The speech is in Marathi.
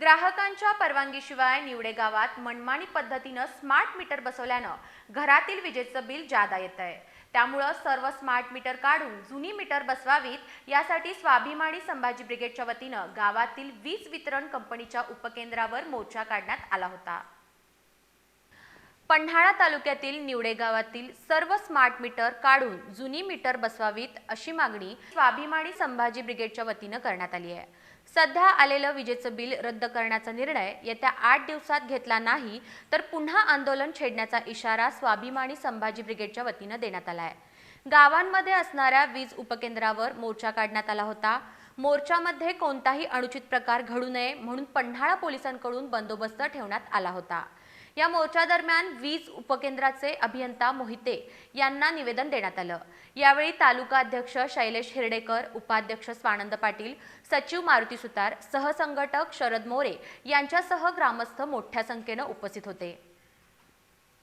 ग्राहकांच्या परवानगीशिवाय निवडे गावात मनमानी पद्धतीनं स्मार्ट मीटर बसवल्यानं घरातील विजेचं बिल जादा येत आहे त्यामुळं सर्व स्मार्ट मीटर काढून जुनी मीटर बसवावीत यासाठी स्वाभिमानी संभाजी ब्रिगेडच्या वतीनं गावातील वीज वितरण कंपनीच्या उपकेंद्रावर मोर्चा काढण्यात आला होता. पन्हाळा तालुक्यातील निवडे गावातील सर्व स्मार्ट मीटर काढून जुनी मीटर बसवावीत अशी मागणी स्वाभिमानी संभाजी ब्रिगेडच्या वतीनं करण्यात आली आहे. सध्या आलेलं विजेचं बिल रद्द करण्याचा निर्णय येत्या आठ दिवसात घेतला नाही तर पुन्हा आंदोलन छेडण्याचा इशारा स्वाभिमानी संभाजी ब्रिगेडच्या वतीनं देण्यात आला आहे. गावांमध्ये असणाऱ्या वीज उपकेंद्रावर मोर्चा काढण्यात आला होता. मोर्चामध्ये कोणताही अनुचित प्रकार घडू नये म्हणून पन्हाळा पोलिसांकडून बंदोबस्त ठेवण्यात आला होता. या मोर्चा दरम्यान वीज उपकेंद्राचे अभियंता मोहिते यांना निवेदन देण्यात आलं. यावेळी तालुका अध्यक्ष शैलेश हिरडेकर उपाध्यक्ष स्वानंद पाटील सचिव मारुती सुतार सहसंघटक शरद मोरे यांच्यासह ग्रामस्थ मोठ्या संख्येनं उपस्थित होते.